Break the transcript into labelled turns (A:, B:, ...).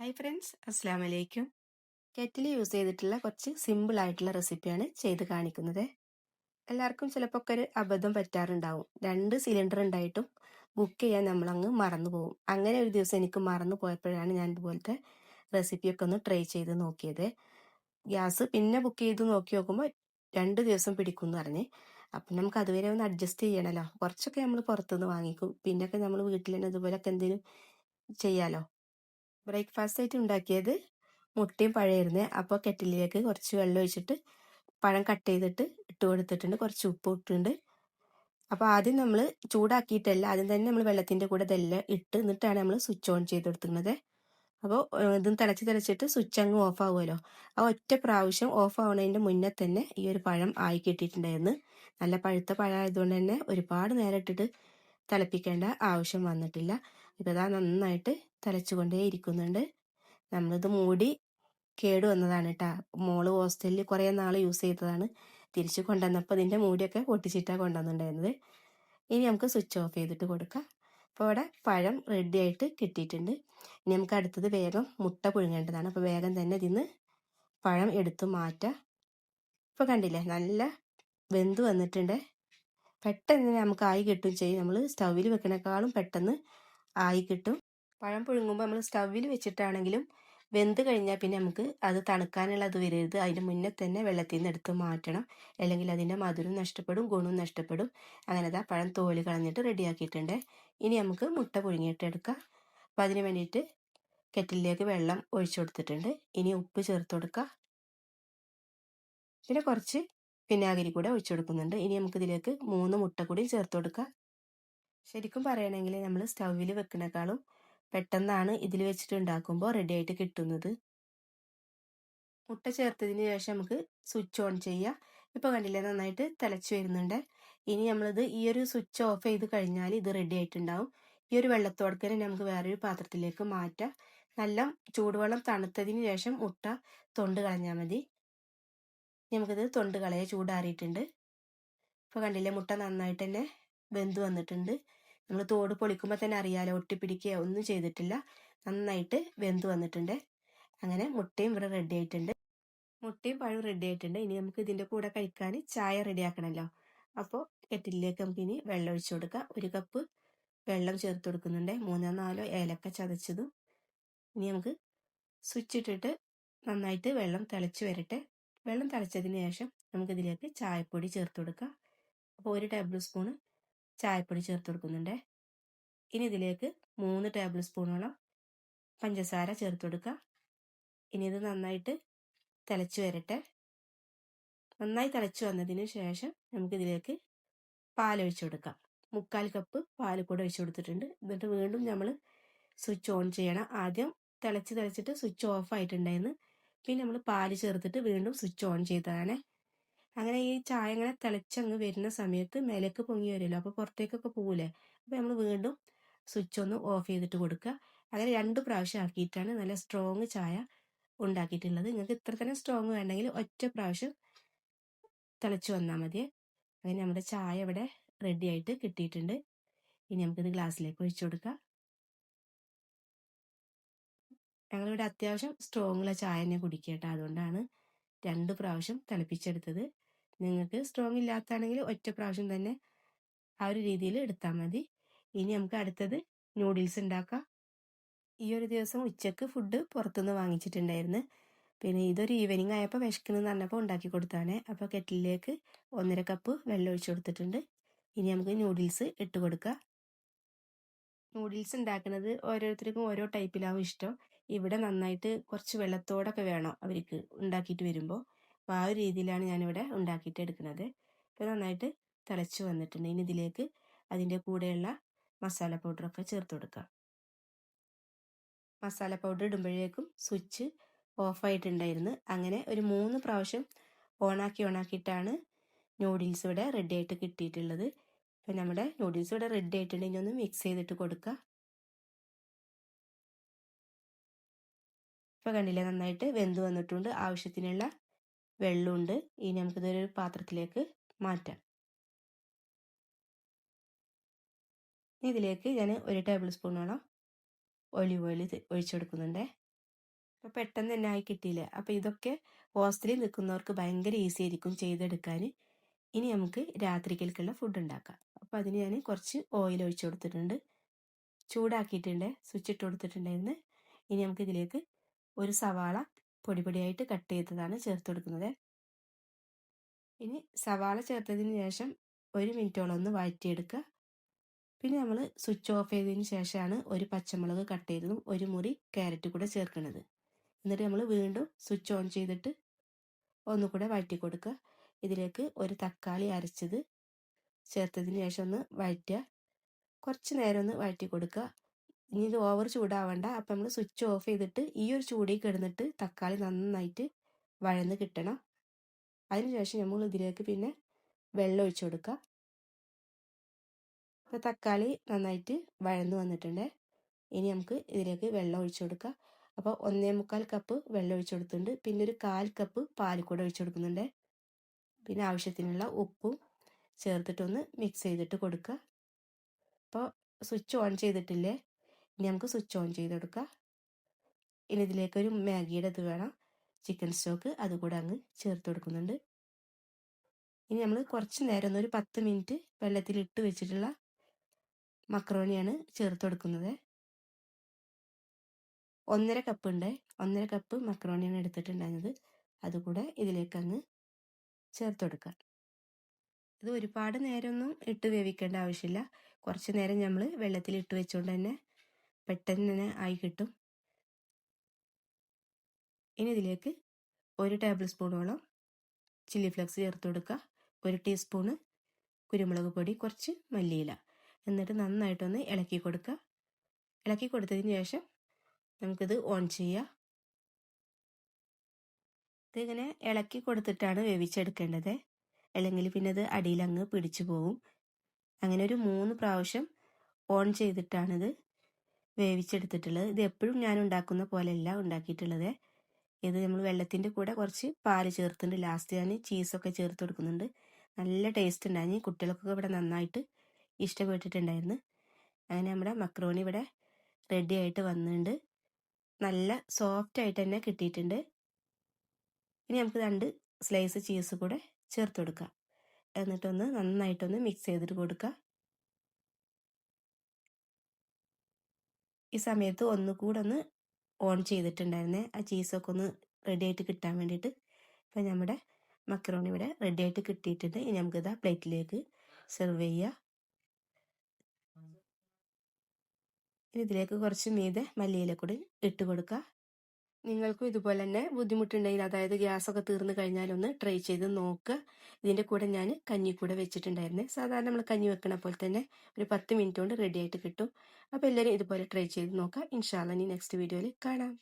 A: Hi friends അസ്സാം വലൈക്കും kettle use ചെയ്തിട്ടുള്ള കുറച്ച് സിമ്പിൾ ആയിട്ടുള്ള റെസിപ്പിയാണ് ചെയ്ത് കാണിക്കുന്നത്. എല്ലാവർക്കും ചിലപ്പോൾ ഒക്കെ ഒരു അബദ്ധം പറ്റാറുണ്ടാവും. രണ്ട് സിലിണ്ടർ ഉണ്ടായിട്ടും ബുക്ക് ചെയ്യാൻ നമ്മളങ്ങ് മറന്നു പോകും. അങ്ങനെ ഒരു ദിവസം എനിക്ക് മറന്നു പോയപ്പോഴാണ് ഞാൻ ഇതുപോലത്തെ റെസിപ്പിയൊക്കെ ഒന്ന് ട്രൈ ചെയ്ത് നോക്കിയത്. ഗ്യാസ് പിന്നെ ബുക്ക് ചെയ്ത് നോക്കി നോക്കുമ്പോൾ രണ്ട് ദിവസം പിടിക്കും എന്ന് പറഞ്ഞ്. അപ്പം നമുക്ക് അതുവരെ ഒന്ന് അഡ്ജസ്റ്റ് ചെയ്യണമല്ലോ കുറച്ചൊക്കെ നമ്മൾ പുറത്തുനിന്ന് വാങ്ങിക്കും. പിന്നൊക്കെ നമ്മൾ വീട്ടിൽ തന്നെ ഇതുപോലൊക്കെ എന്തെങ്കിലും ചെയ്യാലോ? ബ്രേക്ക്ഫാസ്റ്റ് ആയിട്ട് ഉണ്ടാക്കിയത് മുട്ടയും പഴമായിരുന്നേ. അപ്പോൾ കെറ്റിലേക്ക് കുറച്ച് വെള്ളം ഒഴിച്ചിട്ട് പഴം കട്ട് ചെയ്തിട്ട് ഇട്ട് കൊടുത്തിട്ടുണ്ട്. കുറച്ച് ഉപ്പ് ഇട്ടിട്ടുണ്ട്. അപ്പോൾ ആദ്യം നമ്മൾ ചൂടാക്കിയിട്ടല്ല ആദ്യം തന്നെ നമ്മൾ വെള്ളത്തിന്റെ കൂടെ ഇതെല്ലാം ഇട്ട് എന്നിട്ടാണ് നമ്മൾ സ്വിച്ച് ഓൺ ചെയ്ത് കൊടുക്കുന്നത് അപ്പോൾ ഇതും തിളച്ച് തിളച്ചിട്ട് സ്വിച്ച് അങ്ങ് ഓഫ് ആവുമല്ലോ. ആ ഒറ്റ പ്രാവശ്യം ഓഫ് ആവുന്നതിന്റെ മുന്നേ തന്നെ ഈ ഒരു പഴം ആയി കിട്ടിയിട്ടുണ്ടായിരുന്നു. നല്ല പഴുത്ത പഴം ആയതുകൊണ്ട് തന്നെ ഒരുപാട് നേരം ഇട്ടിട്ട് തിളപ്പിക്കേണ്ട ആവശ്യം വന്നിട്ടില്ല. ഇപ്പോൾ ഇതാ നന്നായിട്ട് തിളച്ചുകൊണ്ടേ ഇരിക്കുന്നുണ്ട് നമ്മളിത് മൂടി കേട് വന്നതാണ് കേട്ടോ മോൾ ഹോസ്റ്റലിൽ കുറേ നാൾ യൂസ് ചെയ്തതാണ്. തിരിച്ചു കൊണ്ടുവന്നപ്പോൾ ഇതിന്റെ മൂടിയൊക്കെ പൊട്ടിച്ചിട്ടാണ് കൊണ്ടുവന്നിട്ടുണ്ടായിരുന്നത്. ഇനി നമുക്ക് സ്വിച്ച് ഓഫ് ചെയ്തിട്ട് കൊടുക്കാം. അപ്പോൾ ഇവിടെ പഴം റെഡി ആയിട്ട് കിട്ടിയിട്ടുണ്ട്. ഇനി നമുക്ക് അടുത്തത് വേഗം മുട്ട പുഴുങ്ങേണ്ടതാണ്. അപ്പോൾ വേഗം തന്നെ ഇതിന്ന് പഴം എടുത്തു മാറ്റാം. ഇപ്പോൾ കണ്ടില്ലേ നല്ല വെന്ത് വന്നിട്ടുണ്ട്. പെട്ടെന്ന് നമുക്ക് ആയി കിട്ടും ചെയ്യും. നമ്മൾ സ്റ്റൗവിൽ വെക്കണേക്കാളും പെട്ടെന്ന് ആയി കിട്ടും. പഴം പുഴുങ്ങുമ്പോൾ നമ്മൾ സ്റ്റൗവിൽ വെച്ചിട്ടാണെങ്കിലും വെന്ത് കഴിഞ്ഞാൽ പിന്നെ നമുക്ക് അത് തണുക്കാനുള്ള അത് വരരുത്. അതിന് മുന്നേ തന്നെ വെള്ളത്തിൽ നിന്ന് എടുത്ത് മാറ്റണം. അല്ലെങ്കിൽ അതിന്റെ മധുരം നഷ്ടപ്പെടും ഗുണവും നഷ്ടപ്പെടും. അങ്ങനെ ആ പഴം തോൽ കളഞ്ഞിട്ട് റെഡിയാക്കിയിട്ടുണ്ട് ഇനി നമുക്ക് മുട്ട പുഴുങ്ങിയിട്ട് എടുക്കാം അപ്പോൾ അതിന് വേണ്ടിയിട്ട് കെറ്റിലേക്ക് വെള്ളം ഒഴിച്ചു കൊടുത്തിട്ടുണ്ട്. ഇനി ഉപ്പ് ചേർത്ത് കൊടുക്കുക പിന്നെ കുറച്ച് വിനാഗിരി കൂടെ ഒഴിച്ചു കൊടുക്കുന്നുണ്ട്. ഇനി നമുക്ക് ഇതിലേക്ക് മൂന്ന് മുട്ട കൂടി ചേർത്ത് കൊടുക്കാം. ശരിക്കും പറയുകയാണെങ്കിൽ നമ്മൾ സ്റ്റൗവിൽ വെക്കുന്നേക്കാളും പെട്ടെന്നാണ് ഇതിൽ വെച്ചിട്ട് ഉണ്ടാക്കുമ്പോൾ റെഡി ആയിട്ട് കിട്ടുന്നത്. മുട്ട ചേർത്തതിന് ശേഷം നമുക്ക് സ്വിച്ച് ഓൺ ചെയ്യാം. ഇപ്പോൾ കണ്ടില്ലേ നന്നായിട്ട് തിളച്ച് വരുന്നുണ്ട്. ഇനി നമ്മളിത് ഈ ഒരു സ്വിച്ച് ഓഫ് ചെയ്ത് കഴിഞ്ഞാൽ ഇത് റെഡി ആയിട്ടുണ്ടാവും. ഈ ഒരു വെള്ളത്തോടക്കനെ നമുക്ക് വേറൊരു പാത്രത്തിലേക്ക് മാറ്റാം. നല്ല ചൂടുവെള്ളം തണുത്തതിന് ശേഷം മുട്ട തൊണ്ട് കളഞ്ഞാൽ മതി. നമുക്കിത് തൊണ്ട് കളയെ ചൂടാറിയിട്ടുണ്ട്. ഇപ്പോൾ കണ്ടില്ലേ മുട്ട നന്നായിട്ട് തന്നെ വെന്ത് വന്നിട്ടുണ്ട്. നമ്മൾ തോട് പൊളിക്കുമ്പോൾ തന്നെ അറിയാലോ ഒട്ടിപ്പിടിക്കുക ഒന്നും ചെയ്തിട്ടില്ല. നന്നായിട്ട് വെന്ത് വന്നിട്ടുണ്ട്. അങ്ങനെ മുട്ടയും ഇവിടെ റെഡി ആയിട്ടുണ്ട്. മുട്ടയും പഴവും റെഡി ആയിട്ടുണ്ട്. ഇനി നമുക്ക് ഇതിന്റെ കൂടെ കഴിക്കാൻ ചായ റെഡി ആക്കണമല്ലോ അപ്പോൾ കെറ്റിലേക്ക് നമുക്ക് ഇനി വെള്ളം ഒഴിച്ചു കൊടുക്കാം. ഒരു കപ്പ് വെള്ളം ചേർത്ത് കൊടുക്കുന്നുണ്ട്. മൂന്നോ നാലോ ഏലക്ക ചതച്ചതും. ഇനി നമുക്ക് സ്വിച്ച് ഇട്ടിട്ട് നന്നായിട്ട് വെള്ളം തിളച്ച് വരട്ടെ. വെള്ളം തിളച്ചതിന് ശേഷം നമുക്കിതിലേക്ക് ചായപ്പൊടി ചേർത്ത് കൊടുക്കാം. അപ്പോൾ ഒരു ടേബിൾ സ്പൂണ് ചായപ്പൊടി ചേർത്ത് കൊടുക്കുന്നുണ്ട്. ഇനി ഇതിലേക്ക് മൂന്ന് ടേബിൾ സ്പൂണോളം പഞ്ചസാര ചേർത്ത് കൊടുക്കുക. ഇനി ഇത് നന്നായിട്ട് തിളച്ച് വരട്ടെ. നന്നായി തിളച്ച് വന്നതിന് ശേഷം നമുക്കിതിലേക്ക് പാലൊഴിച്ച് കൊടുക്കാം. മുക്കാൽ കപ്പ് പാൽ കൂടെ ഒഴിച്ച് കൊടുത്തിട്ടുണ്ട്. എന്നിട്ട് വീണ്ടും നമ്മൾ സ്വിച്ച് ഓൺ ചെയ്യണം. ആദ്യം തിളച്ച് തിളച്ചിട്ട് സ്വിച്ച് ഓഫ് ആയിട്ടുണ്ടായിരുന്നു. പിന്നെ നമ്മൾ പാൽ ചേർത്തിട്ട് വീണ്ടും സ്വിച്ച് ഓൺ ചെയ്തതാണ്. അങ്ങനെ ഈ ചായ ഇങ്ങനെ തിളച്ചങ്ങ് വരുന്ന സമയത്ത് മേലേക്ക് പൊങ്ങി വരുമല്ലോ അപ്പോൾ പുറത്തേക്കൊക്കെ പോകില്ലേ അപ്പോൾ നമ്മൾ വീണ്ടും സ്വിച്ച് ഒന്ന് ഓഫ് ചെയ്തിട്ട് കൊടുക്കുക. അങ്ങനെ രണ്ട് പ്രാവശ്യം ആക്കിയിട്ടാണ് നല്ല സ്ട്രോങ് ചായ ഉണ്ടാക്കിയിട്ടുള്ളത്. നിങ്ങൾക്ക് ഇത്ര തന്നെ സ്ട്രോങ് വേണമെങ്കിൽ ഒറ്റ പ്രാവശ്യം തിളച്ച് വന്നാൽ മതി. അങ്ങനെ നമ്മുടെ ചായ ഇവിടെ റെഡി ആയിട്ട് കിട്ടിയിട്ടുണ്ട്. ഇനി നമുക്കിത് ഗ്ലാസ്സിലേക്ക് ഒഴിച്ചു കൊടുക്കാം. ഞങ്ങളിവിടെ അത്യാവശ്യം സ്ട്രോങ്ങുള്ള ചായ തന്നെ കുടിക്കട്ടെ അതുകൊണ്ടാണ് രണ്ട് പ്രാവശ്യം തിളപ്പിച്ചെടുത്തത്. നിങ്ങൾക്ക് സ്ട്രോങ് ഇല്ലാത്തതാണെങ്കിൽ ഒറ്റ പ്രാവശ്യം തന്നെ ആ ഒരു രീതിയിൽ എടുത്താൽ മതി. ഇനി നമുക്ക് അടുത്തത് നൂഡിൽസ് ഉണ്ടാക്കാം ഈ ഒരു ദിവസം ഉച്ചയ്ക്ക് ഫുഡ് പുറത്തുനിന്ന് വാങ്ങിച്ചിട്ടുണ്ടായിരുന്നു. പിന്നെ ഇതൊരു ഈവനിങ് ആയപ്പോൾ വിശക്കണമെന്ന് പറഞ്ഞപ്പോൾ ഉണ്ടാക്കി കൊടുത്താണ് അപ്പോൾ കെറ്റിലേക്ക് ഒന്നര കപ്പ് വെള്ളം ഒഴിച്ചു കൊടുത്തിട്ടുണ്ട്. ഇനി നമുക്ക് നൂഡിൽസ് ഇട്ട് കൊടുക്കുക നൂഡിൽസ് ഉണ്ടാക്കുന്നത് ഓരോരുത്തർക്കും ഓരോ ടൈപ്പിലാവും ഇഷ്ടം. ഇവിടെ നന്നായിട്ട് കുറച്ച് വെള്ളത്തോടൊക്കെ വേണം അവർക്ക് ഉണ്ടാക്കിയിട്ട് വരുമ്പോൾ അപ്പോൾ ആ ഒരു രീതിയിലാണ് ഞാനിവിടെ ഉണ്ടാക്കിയിട്ട് എടുക്കുന്നത്. ഇപ്പോൾ നന്നായിട്ട് തിളച്ച് വന്നിട്ടുണ്ട്. ഇനി ഇതിലേക്ക് അതിന്റെ കൂടെയുള്ള മസാല പൗഡറൊക്കെ ചേർത്ത് കൊടുക്കാം. മസാല പൗഡർ ഇടുമ്പോഴേക്കും സ്വിച്ച് ഓഫായിട്ടുണ്ടായിരുന്നു അങ്ങനെ ഒരു മൂന്ന് പ്രാവശ്യം ഓണാക്കി ഓണാക്കിയിട്ടാണ് നൂഡിൽസ് ഇവിടെ റെഡി ആയിട്ട് കിട്ടിയിട്ടുള്ളത്. ഇപ്പം നമ്മുടെ നൂഡിൽസ് ഇവിടെ റെഡി ഇനി ഒന്ന് മിക്സ് ചെയ്തിട്ട് കൊടുക്കുക ഇപ്പോൾ കണ്ടില്ലേ? നന്നായിട്ട് വെന്ത് വന്നിട്ടുണ്ട്. ആവശ്യത്തിനുള്ള വെള്ളമുണ്ട്. ഇനി നമുക്കിതൊരു പാത്രത്തിലേക്ക് മാറ്റാം. ഇതിലേക്ക് ഞാൻ ഒരു ടേബിൾ സ്പൂണോളം ഒലിവ് ഓയിൽ ഒഴിച്ചു കൊടുക്കുന്നുണ്ട് അപ്പോൾ പെട്ടെന്ന് തന്നെ ആയി കിട്ടിയില്ലേ? അപ്പോൾ ഇതൊക്കെ ഹോസ്റ്റലിൽ നിൽക്കുന്നവർക്ക് ഭയങ്കര ഈസി ആയിരിക്കും ചെയ്തെടുക്കാൻ. ഇനി നമുക്ക് രാത്രിക്കൽക്കുള്ള ഫുഡ് ഉണ്ടാക്കാം. അപ്പോൾ അതിന് ഞാൻ കുറച്ച് ഓയിൽ ഒഴിച്ചു കൊടുത്തിട്ടുണ്ട്. ചൂടാക്കിയിട്ടുണ്ട്. സ്വിച്ച് ഇട്ട് കൊടുത്തിട്ടുണ്ടായിരുന്നു. ഇനി നമുക്ക് ഇതിലേക്ക് ഒരു സവാള പൊടി പൊടിയായിട്ട് കട്ട് ചെയ്തതാണ് ചേർത്ത് കൊടുക്കുന്നത്. ഇനി സവാള ചേർത്തതിന് ശേഷം ഒരു മിനിറ്റോളം ഒന്ന് വഴറ്റിയെടുക്കുക. പിന്നെ നമ്മൾ സ്വിച്ച് ഓഫ് ചെയ്തതിന് ശേഷമാണ് ഒരു പച്ചമുളക് കട്ട് ചെയ്തതും ഒരു മുറി ക്യാരറ്റ് കൂടെ ചേർക്കുന്നത്. എന്നിട്ട് നമ്മൾ വീണ്ടും സ്വിച്ച് ഓൺ ചെയ്തിട്ട് ഒന്നുകൂടെ വഴറ്റി കൊടുക്കുക. ഇതിലേക്ക് ഒരു തക്കാളി അരച്ചത് ചേർത്തതിന് ശേഷം ഒന്ന് വഴറ്റുക. കുറച്ച് നേരം ഒന്ന് വഴറ്റി കൊടുക്കുക. ഇനി ഇത് ഓവർ ചൂടാവണ്ട. അപ്പം നമ്മൾ സ്വിച്ച് ഓഫ് ചെയ്തിട്ട് ഈ ഒരു ചൂടിൽ കിടന്നിട്ട് തക്കാളി നന്നായിട്ട് വഴന്ന് കിട്ടണം. അതിനുശേഷം നമ്മൾ ഇതിലേക്ക് പിന്നെ വെള്ളം ഒഴിച്ചു കൊടുക്കുക. അപ്പോൾ തക്കാളി നന്നായിട്ട് വഴന്ന് വന്നിട്ടുണ്ട്. ഇനി നമുക്ക് ഇതിലേക്ക് വെള്ളം ഒഴിച്ചു കൊടുക്കുക. അപ്പോൾ ഒന്നേ മുക്കാൽ കപ്പ് വെള്ളം ഒഴിച്ചു കൊടുത്തിട്ടുണ്ട്. പിന്നെ ഒരു കാൽ കപ്പ് പാൽ കൂടെ ഒഴിച്ചു കൊടുക്കുന്നുണ്ട്. പിന്നെ ആവശ്യത്തിനുള്ള ഉപ്പും ചേർത്തിട്ടൊന്ന് മിക്സ് ചെയ്തിട്ട് കൊടുക്കുക. അപ്പോൾ സ്വിച്ച് ഓൺ ചെയ്തിട്ടില്ലേ? ഇനി നമുക്ക് സ്വിച്ച് ഓൺ ചെയ്ത് കൊടുക്കുക ഇനി ഇതിലേക്കൊരു മാഗിയുടെ ഇത് വേണം. ചിക്കൻ സ്റ്റോക്ക് അതുകൂടെ അങ്ങ് ചേർത്ത് കൊടുക്കുന്നുണ്ട്. ഇനി നമ്മൾ കുറച്ച് നേരം ഒന്ന് ഒരു പത്ത് മിനിറ്റ് വെള്ളത്തിൽ ഇട്ട് വെച്ചിട്ടുള്ള മക്രോണിയാണ് ചേർത്ത് കൊടുക്കുന്നത്. ഒന്നര കപ്പ് ഉണ്ട്. ഒന്നര കപ്പ് മക്രോണിയാണ് എടുത്തിട്ടുണ്ടായിരുന്നത്. അതുകൂടെ ഇതിലേക്ക് അങ്ങ് ചേർത്ത് കൊടുക്കുക ഇത് ഒരുപാട് നേരമൊന്നും ഇട്ട് വേവിക്കേണ്ട ആവശ്യമില്ല. കുറച്ച് നേരം നമ്മൾ വെള്ളത്തിൽ ഇട്ട് വെച്ചുകൊണ്ട് തന്നെ പെട്ടെന്ന് തന്നെ ആയി കിട്ടും. ഇനി ഇതിലേക്ക് ഒരു ടേബിൾ സ്പൂണോളം ചില്ലി ഫ്ലെക്സ് ചേർത്ത് കൊടുക്കുക. ഒരു ടീസ്പൂണ് കുരുമുളക് പൊടി കുറച്ച് മല്ലിയില. എന്നിട്ട് നന്നായിട്ടൊന്ന് ഇളക്കി കൊടുക്കുക. ഇളക്കി കൊടുത്തതിന് ശേഷം നമുക്കിത് ഓൺ ചെയ്യാം. ഇതിങ്ങനെ ഇളക്കി കൊടുത്തിട്ടാണ് വേവിച്ചെടുക്കേണ്ടത്. അല്ലെങ്കിൽ പിന്നെ അത് അടിയിലങ്ങ് പിടിച്ചു പോകും അങ്ങനെ ഒരു മൂന്ന് പ്രാവശ്യം ഓൺ ചെയ്തിട്ടാണിത്. വേവിച്ചെടുത്തിട്ടുള്ളത്. ഇത് എപ്പോഴും ഞാൻ ഉണ്ടാക്കുന്ന പോലെയല്ല ഉണ്ടാക്കിയിട്ടുള്ളത്. ഇത് നമ്മൾ വെള്ളത്തിന്റെ കൂടെ കുറച്ച് പാൽ ചേർത്തിട്ടുണ്ട്. ലാസ്റ്റ് ഞാൻ ചീസൊക്കെ ചേർത്ത് കൊടുക്കുന്നുണ്ട്. നല്ല ടേസ്റ്റ് ഉണ്ടായിരുന്നു. കുട്ടികൾക്കൊക്കെ ഇവിടെ നന്നായിട്ട് ഇഷ്ടപ്പെട്ടിട്ടുണ്ടായിരുന്നു. അങ്ങനെ നമ്മുടെ മക്രോണി ഇവിടെ റെഡി ആയിട്ട് വന്നിട്ടുണ്ട്. നല്ല സോഫ്റ്റ് ആയിട്ട് തന്നെ കിട്ടിയിട്ടുണ്ട്. ഇനി നമുക്ക് രണ്ട് സ്ലൈസ് ചീസ് കൂടെ ചേർത്ത് കൊടുക്കാം. എന്നിട്ടൊന്ന് നന്നായിട്ടൊന്ന് മിക്സ് ചെയ്തിട്ട് കൊടുക്കുക ഈ സമയത്ത് ഒന്നുകൂടെ ഒന്ന് ഓൺ ചെയ്തിട്ടുണ്ടായിരുന്നേ. ആ ചീസൊക്കെ ഒന്ന് റെഡി ആയിട്ട് കിട്ടാൻ വേണ്ടിയിട്ട്. ഇപ്പം നമ്മുടെ മക്കറോണി ഇവിടെ റെഡി ആയിട്ട് കിട്ടിയിട്ടുണ്ട്. ഇനി നമുക്കിത് പ്ലേറ്റിലേക്ക് സെർവ് ചെയ്യുക ഇനി ഇതിലേക്ക് കുറച്ച് മീതെ മല്ലിയില കൂടി ഇട്ട് കൊടുക്കുക നിങ്ങൾക്കും ഇതുപോലെ തന്നെ ബുദ്ധിമുട്ടുണ്ടെങ്കിൽ അതായത് ഗ്യാസൊക്കെ തീർന്നു കഴിഞ്ഞാൽ ഒന്ന് ട്രൈ ചെയ്ത് നോക്കുക ഇതിന്റെ കൂടെ ഞാൻ കഞ്ഞി കൂടെ വെച്ചിട്ടുണ്ടായിരുന്നു. സാധാരണ നമ്മൾ കഞ്ഞി വെക്കണ പോലെ തന്നെ ഒരു പത്ത് മിനിറ്റ് കൊണ്ട് റെഡി ആയിട്ട് കിട്ടും. അപ്പോൾ എല്ലാവരും ഇതുപോലെ ട്രൈ ചെയ്ത് നോക്കുക. ഇൻഷാല്ല ഇനി നെക്സ്റ്റ് വീഡിയോയിൽ കാണാം.